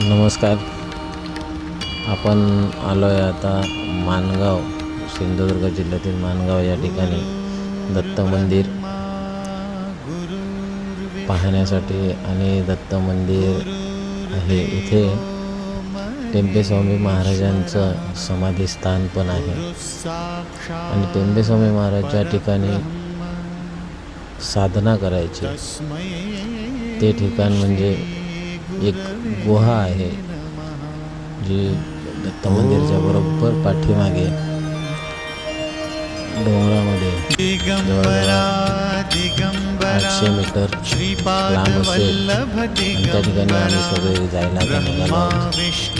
नमस्कार. आपण आलो आहे आता माणगाव सिंधुदुर्ग जिल्ह्यातील माणगाव या ठिकाणी. दत्त मंदिर पाहण्यासाठी आणि दत्त मंदिर आहे. इथे टेंबेस्वामी महाराजांचं समाधीस्थान पण आहे. आणि टेंबेस्वामी महाराज ज्या ठिकाणी साधना करायची ते ठिकाण म्हणजे एक गुहा आहे जी दत्त मंदिरच्या बरोबर पाठीमागे डोंगरामध्ये आठशे मीटर लांब असेल त्या ठिकाणी आम्ही सगळे जायला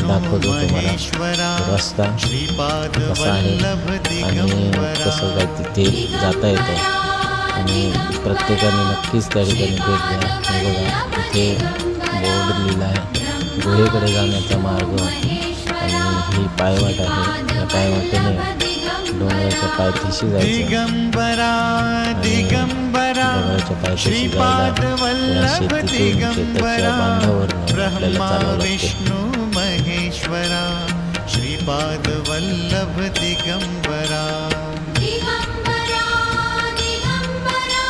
दाखवतो तुम्हाला. रस्ता कसा आहे आणि कसं काय तिथे जाता येतं. आणि प्रत्येकाने नक्कीच त्या ठिकाणी भेट द्या. बघा तिथे बोर्ड लिहिला आहे. गुहेकडे जाण्याचा मार्ग आणि ही पायवाट आहे. या पायवाटेने डोंगराच्या पायथ्याशी जायचं. दिगंबरा आणि दिगंबरा डोंगराच्या पायथ्याशी श्रीपाद जायला या शेतीतून शेताच्या दिगंबरा बांधावरनं आपल्याला ब्रह्मा चालावं लागते. विष्णू महेश्वरा श्रीपाद वल्लभ दिगंबरा. दिगंबरा दिगंबरा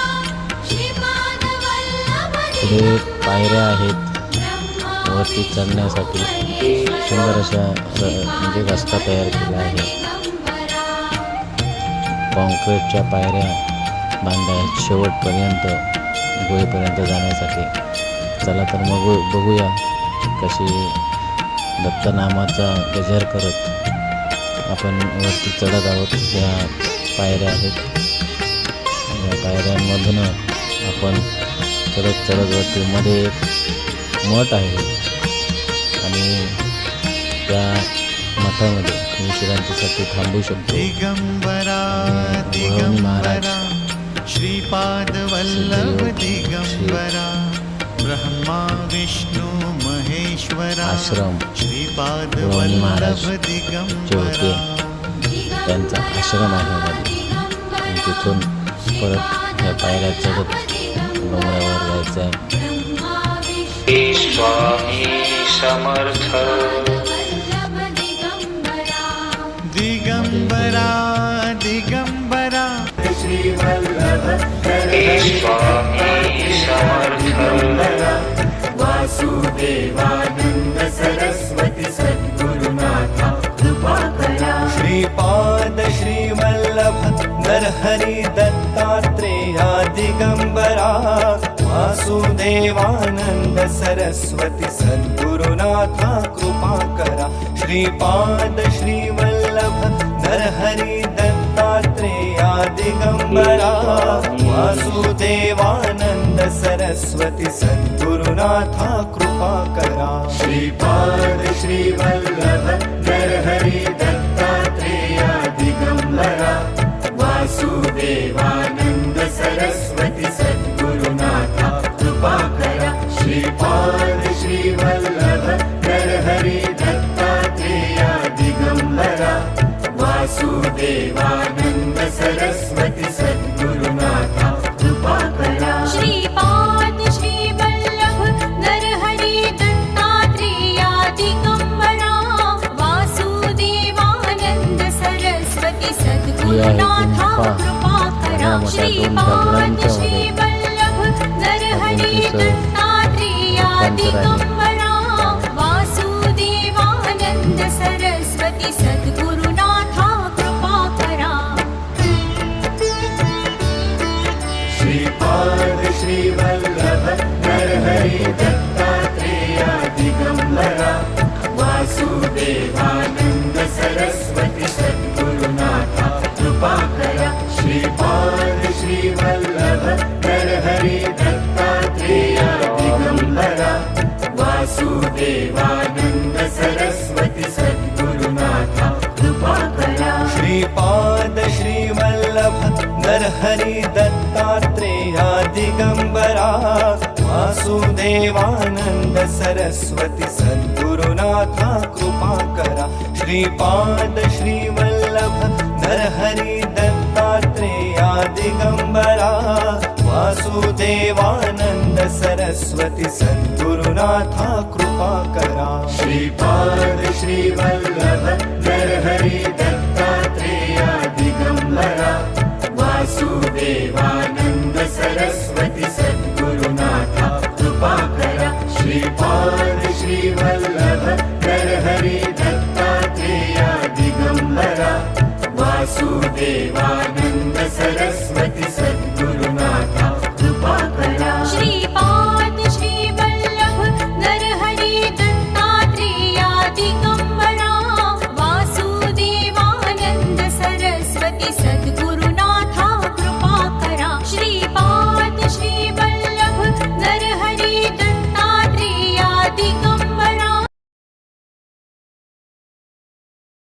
श्रीपाद वल्लभ पुढे पायऱ्या आहेत. वरती चढण्यासाठी सुंदर अशा म्हणजे रस्ता तयार केला आहे. कॉन्क्रीटच्या पायऱ्या बांधल्या आहेत शेवटपर्यंत गुहेपर्यंत जाण्यासाठी. चला तर मग बघूया कशी दत्तनामाचा गजर करत आपण वरती चढत आहोत. त्या पायऱ्या आहेत. या पायऱ्यांमधून आपण चढत चढत वरती मध्ये एक मठ आहे. आणि त्या मठामध्ये विश्रांतीसाठी थांबू शकतो. दिगंबरा महाराज. दिगंबरा श्रीपाद वल्लभ दिगंबरा ब्रह्मा विष्णू महेश्वरा आश्रम श्रीपाद महाराज वल्लभ जे दिगंबरा. होते त्यांचा आश्रम आहे आणि तिथून परत ह्या पायऱ्या चढत डोंगरावर जायचं आहे. स्वामी समर्थ। दिगंबरा दिगंबरा। स्वामी समर्थ। श्रीपाद श्रीवल्लभ नरहरि दत्तात्रेया दिगंबरा। वासुदेवानंद सरस्वती सद्गुरुनाथा कृपा करा श्रीपाद श्रीवल्लभ नरहरि दत्तात्रेया दिगंबरा वासुदेवानंद सरस्वती सद्गुरुनाथा कृपा करा श्रीपाद श्रीवल्लभ श्रीपाद श्रीवल्लभ नरहरि दत्तात्रेया दिगंबरा वासुदेवानंद दिगंबरा वासुदेवानंद सरस्वती सद्गुरुनाथा. कृपा करा श्रीपाद श्रीवल्लभ नरहरि दत्तात्रेया दिगंबरा वासुदेवानंद सरस्वती सद्गुरुनाथा कृपा करा श्रीपाद श्रीवल्लभ नरहरि दत्तात्रेया दिगंबरा सद्गुरुनाथा कृपा करा. श्रीपाद श्रीवल्लभ